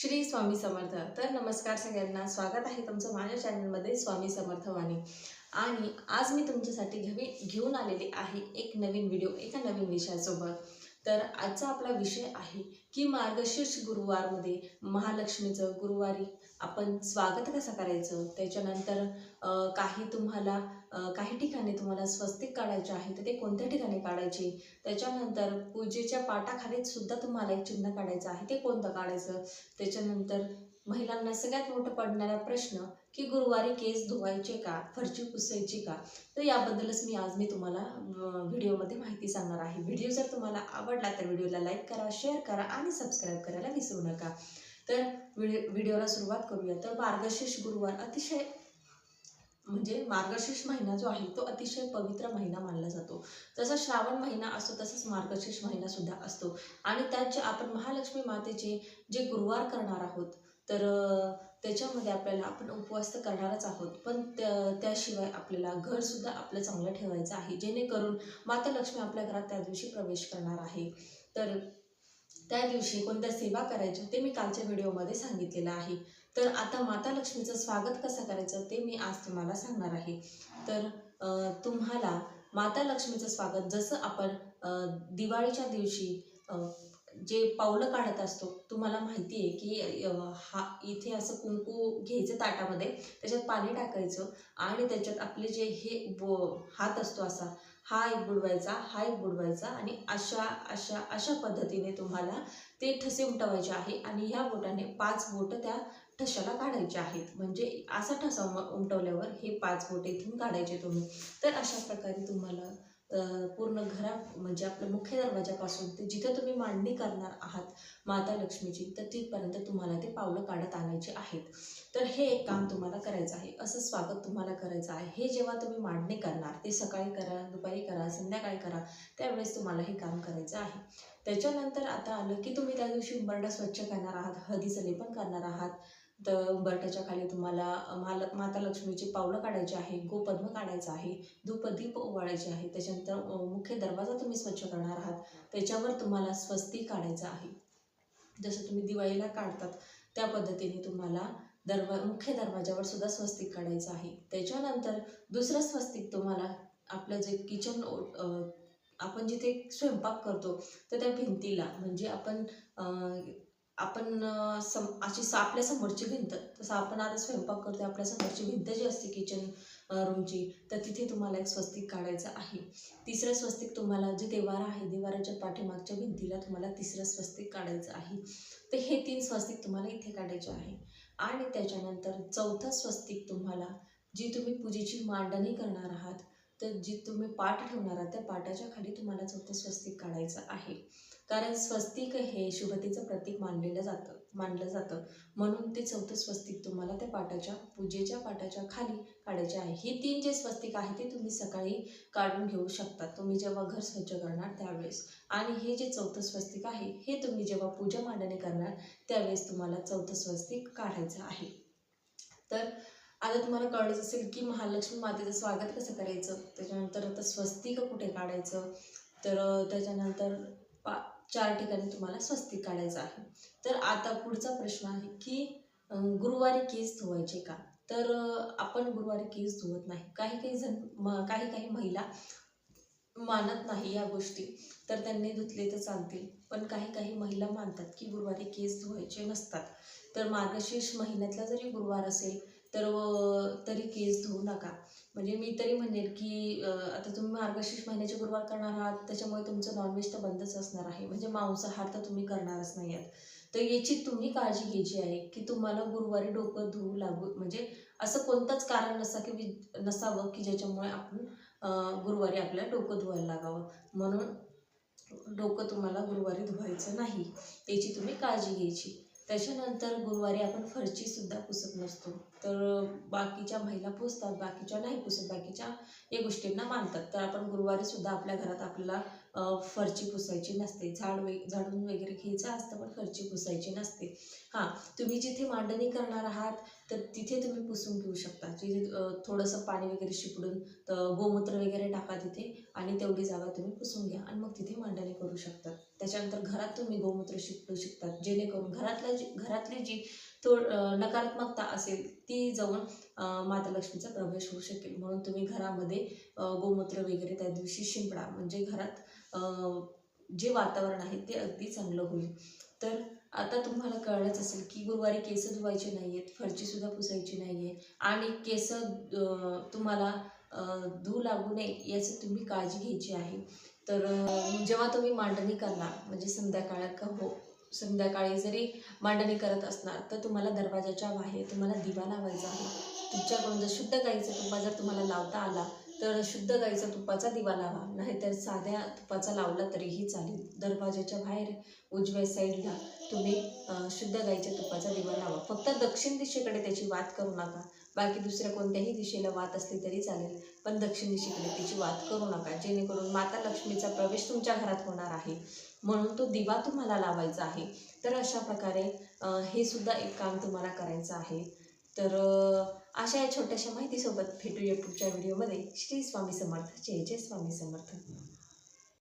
श्री स्वामी समर्थ. तर नमस्कार सगळ्यांना. स्वागत आहे तुमचं माझ्या चॅनलमध्ये स्वामी समर्थ वाणी आणि आज मी तुमच्यासाठी घवी घेऊन आलेली आहे एक नवीन व्हिडिओ एका नवीन विषयासोबत. तर आजचा आपला विषय आहे की मार्गशीर्ष गुरुवारमध्ये महालक्ष्मीचं गुरुवारी आपण स्वागत कसं करायचं? त्याच्यानंतर काही तुम्हाला काही ठिकाणी तुम्हाला स्वस्तिक काढायचे आहे तर ते कोणत्या ठिकाणी काढायचे? त्याच्यानंतर पूजेच्या पाटाखालीत सुद्धा तुम्हाला एक चिन्ह काढायचं आहे ते कोणतं काढायचं? त्याच्यानंतर महिलांना सगळ्यात मोठं पडणारा प्रश्न की गुरुवारी केस धुवायचे का? फरची पुसायची का? तर याबद्दलच मी आज मी तुम्हाला व्हिडिओमध्ये माहिती सांगणार आहे. व्हिडिओ जर तुम्हाला आवडला तर व्हिडिओला लाईक करा शेअर करा आणि सबस्क्राईब करायला विसरू नका. तर व्हिडिओ व्हिडिओला सुरुवात करूया. तर मार्गशीर्ष गुरुवार अतिशय म्हणजे मार्गशीर्ष महिना जो आहे तो अतिशय पवित्र महिना मानला जातो. जसा श्रावण महिना असतो तसंच मार्गशीर्ष महिना सुद्धा असतो. आणि त्याचे आपण महालक्ष्मी मातेचे जे गुरुवार करणार आहोत तर त्याच्यामध्ये आपल्याला आपण उपवास तर करणारच आहोत पण त्या त्याशिवाय आपल्याला घरसुद्धा आपलं चांगलं ठेवायचं आहे. जेणेकरून माता लक्ष्मी आपल्या घरात त्या दिवशी प्रवेश करणार आहे. तर त्या दिवशी कोणत्या सेवा करायच्या ते मी कालच्या व्हिडिओमध्ये सांगितलेलं आहे. तर आता माता लक्ष्मीचं स्वागत कसं करायचं ते मी आज तुम्हाला सांगणार आहे. तर तुम्हाला माता लक्ष्मीचं स्वागत जसं आपण दिवाळीच्या दिवशी जे पावलं काढत असतो तुम्हाला माहिती आहे की हा इथे असं कुंकू घ्यायचं ताटामध्ये त्याच्यात पाणी टाकायचं आणि त्याच्यात आपले जे हे बो हात असतो असा हा एक बुडवायचा हा एक बुडवायचा आणि अशा अशा अशा पद्धतीने तुम्हाला ते ठसे उमटवायचे आहे आणि ह्या बोटाने पाच बोटं त्या ठशाला काढायचे आहेत. म्हणजे असा ठसा उमटवल्यावर हे पाच बोटे इथून काढायचे तुम्ही. तर अशा प्रकारे तुम्हाला पूर्ण घरा म्हणजे आपल्या मुख्य दरवाजापासून ते जिथं तुम्ही मांडणी करणार आहात माता लक्ष्मीची तर तिथपर्यंत तुम्हाला ते पावलं काढत आणायचे आहेत. तर हे एक काम तुम्हाला करायचं आहे. असं स्वागत तुम्हाला करायचं आहे. हे जेव्हा तुम्ही मांडणी करणार ते सकाळी करा दुपारी करा संध्याकाळी करा त्यावेळेस तुम्हाला हे काम करायचं आहे. त्याच्यानंतर आता आलं की तुम्ही त्या दिवशी उंबरडा स्वच्छ करणार आहात हळदीचं लेपन करणार आहात तर उंबरट्याच्या खाली तुम्हाला माल माता लक्ष्मीची पावलं काढायची आहे गोपद्म काढायचं आहे धूपदीप ओवाळायचे आहे त्याच्यानंतर मुख्य दरवाजा तुम्ही स्वच्छ करणार आहात त्याच्यावर तुम्हाला स्वस्तिक काढायचं आहे. जसं तुम्ही दिवाळीला काढतात त्या पद्धतीने तुम्हाला दरवा मुख्य दरवाजावर सुद्धा स्वस्तिक काढायचं आहे. त्याच्यानंतर दुसरं स्वस्तिक तुम्हाला आपलं जे किचन आपण जिथे स्वयंपाक करतो तर त्या भिंतीला म्हणजे आपण आपण सम अशी स- आपल्या समोरची भिंत तसं आपण आता स्वयंपाक करतो आपल्या समोरची भिंत जी असते किचन रूमची तर तिथे तुम्हाला एक स्वस्तिक काढायचं आहे. तिसरं स्वस्तिक तुम्हाला जे देवारा आहे देवाराच्या पाठीमागच्या भिंतीला तुम्हाला तिसरं स्वस्तिक काढायचं आहे. तर हे तीन स्वस्तिक तुम्हाला इथे काढायचे आहे. आणि त्याच्यानंतर चौथं स्वस्तिक तुम्हाला जी तुम्ही पूजेची मांडणी करणार आहात तर जी तुम्ही पाठ ठेवणार आहात त्या पाटाच्या खाली तुम्हाला चौथं स्वस्तिक काढायचं आहे. कारण स्वस्तिक हे शुभतेचं प्रतीक मानलेलं जातं मानलं जातं. म्हणून ते चौथं स्वस्तिक तुम्हाला त्या पाटाच्या पूजेच्या पाटाच्या खाली काढायचे आहे. ही तीन जे स्वस्तिक आहे ते तुम्ही सकाळी काढून घेऊ शकता. तुम्ही जेव्हा घर स्वच्छ करणार त्यावेळेस. आणि हे जे चौथं स्वस्तिक आहे हे तुम्ही जेव्हा पूजा मांडणी करणार त्यावेळेस तुम्हाला चौथं स्वस्तिक काढायचं आहे. तर आता तुम्हाला कळलंच असेल की महालक्ष्मी मातेचं स्वागत कसं करायचं? त्याच्यानंतर आता स्वस्तिक कुठे काढायचं? तर त्याच्यानंतर पा चार ठिकाणी तुम्हाला स्वस्तिक काढायचं आहे. तर आता पुढचा प्रश्न आहे की गुरुवारी केस धुवायचे का? तर आपण गुरुवारी केस धुवत नाही. काही काही जण म काही काही महिला मानत नाही या गोष्टी. तर त्यांनी धुतले तर चालतील. पण काही काही महिला मानतात की गुरुवारी केस धुवायचे नसतात. तर मार्गशीर्ष महिन्यातला जरी गुरुवार असेल तर तरी केस धुवू नका. म्हणजे मी तरी म्हणेल की आता तुम्ही मार्गशीर्ष महिन्याचे गुरुवार करणार आहात त्याच्यामुळे तुमचं नॉनव्हेज तर बंदच असणार आहे. म्हणजे मांसाहार तर तुम्ही करणारच नाही आहात तर याची तुम्ही काळजी घ्यायची आहे की तुम्हाला गुरुवारी डोकं धुवू लागू म्हणजे असं कोणतंच कारण नसा की नसावं की ज्याच्यामुळे आपण गुरुवारी आपल्याला डोकं धुवायला लागावं. म्हणून डोकं तुम्हाला गुरुवारी धुवायचं नाही. त्याची तुम्ही काळजी घ्यायची. त्याच्यानंतर गुरुवारी आपण फरचीसुद्धा पुसत नसतो. तर बाकीच्या महिला पुसतात बाकीच्या नाही पुसत बाकीच्या या गोष्टींना मानतात. तर आपण गुरुवारीसुद्धा आपल्या घरात आपल्याला फरची पुसायची नसते. झाड वे झाडून वगैरे घ्यायचं असतं पण फरची पुसायची नसते. हां तुम्ही जिथे मांडणी करणार आहात तर तिथे तुम्ही पुसून घेऊ शकता. जिथे थोडंसं पाणी वगैरे शिपडून तर गोमूत्र वगैरे टाका तिथे आणि तेवढी जागा तुम्ही पुसून घ्या आणि मग तिथे मांडणी करू शकता. त्याच्यानंतर घरात तुम्ही गोमूत्र शिपडू शकतात जेणेकरून घरातल्या जी घरातली जी तो नकारात्मकता असेल ती जाऊन मातालक्ष्मीचा माता लक्ष्मीचा प्रवेश होऊ शकेल. म्हणून तुम्ही घरामध्ये गोमूत्र वगैरे त्या दिवशी शिंपडा म्हणजे घरात जे वातावरण आहे ते अगदी चांगलं होईल. तर आता तुम्हाला कळलंच असेल की गुरुवारी केस धुवायचे नाही आहेत फरचीसुद्धा पुसायची नाही आहे आणि केस तुम्हाला धू लागू नये याची तुम्ही काळजी घ्यायची आहे. तर जेव्हा तुम्ही मांडणी करणार म्हणजे संध्याकाळ का हो संध्याकाळी जरी मांडणी करत असणार तर तुम्हाला दरवाजाच्या बाहेर तुम्हाला दिवा लावायचा आहे. तुमच्याकडून जर शुद्ध गाईचा तुपा जर तुम्हाला लावता आला तर शुद्ध गाईचा तुपाचा दिवा लावा. नाहीतर साध्या तुपाचा लावला तरीही चालेल. दरवाजाच्या बाहेर उजव्या साईडला तुम्ही शुद्ध गाईच्या तुपाचा दिवा लावा. फक्त दक्षिण दिशेकडे त्याची वात करू नका. बाकी दुसऱ्या कोणत्याही दिशेला वात असली तरी चालेल. पण दक्षिण दिशेकडे त्याची वात करू नका. जेणेकरून माता लक्ष्मीचा प्रवेश तुमच्या घरात होणार आहे. म्हणून तो दिवा तुम्हाला लावायचा आहे. तर अशा प्रकारे हे सुद्धा एक काम तुम्हाला करायचं आहे. तर अशा या छोट्याशा माहितीसोबत भेटूया पुढच्या व्हिडिओमध्ये. श्री स्वामी समर्थ. जय जय स्वामी समर्थ.